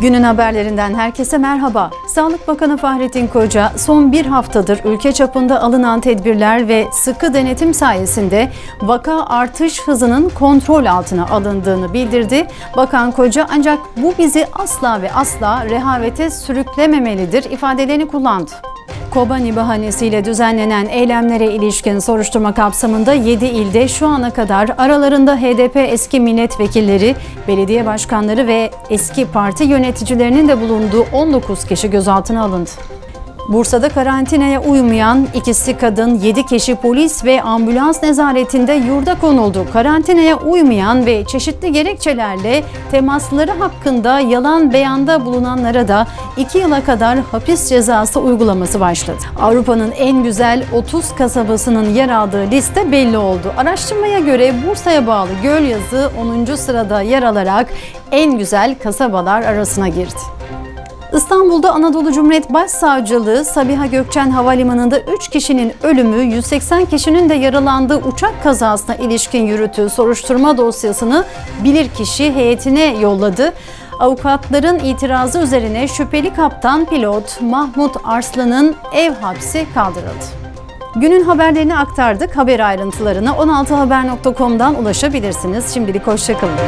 Günün haberlerinden herkese merhaba. Sağlık Bakanı Fahrettin Koca son bir haftadır ülke çapında alınan tedbirler ve sıkı denetim sayesinde vaka artış hızının kontrol altına alındığını bildirdi. Bakan Koca ancak bu bizi asla ve asla rehavete sürüklememelidir ifadelerini kullandı. Kobani bahanesiyle düzenlenen eylemlere ilişkin soruşturma kapsamında 7 ilde şu ana kadar aralarında HDP eski milletvekilleri, belediye başkanları ve eski parti yöneticilerinin de bulunduğu 19 kişi gözaltına alındı. Bursa'da karantinaya uymayan ikisi kadın, 7 kişi polis ve ambulans nezaretinde yurda konuldu. Karantinaya uymayan ve çeşitli gerekçelerle temasları hakkında yalan beyanda bulunanlara da 2 yıla kadar hapis cezası uygulaması başladı. Avrupa'nın en güzel 30 kasabasının yer aldığı liste belli oldu. Araştırmaya göre Bursa'ya bağlı Gölyazı 10. sırada yer alarak en güzel kasabalar arasına girdi. İstanbul'da Anadolu Cumhuriyet Başsavcılığı Sabiha Gökçen Havalimanı'nda 3 kişinin ölümü, 180 kişinin de yaralandığı uçak kazasına ilişkin yürüttüğü soruşturma dosyasını bilirkişi heyetine yolladı. Avukatların itirazı üzerine şüpheli kaptan pilot Mahmut Arslan'ın ev hapsi kaldırıldı. Günün haberlerini aktardık. Haber ayrıntılarına 16haber.com'dan ulaşabilirsiniz. Şimdilik hoşçakalın.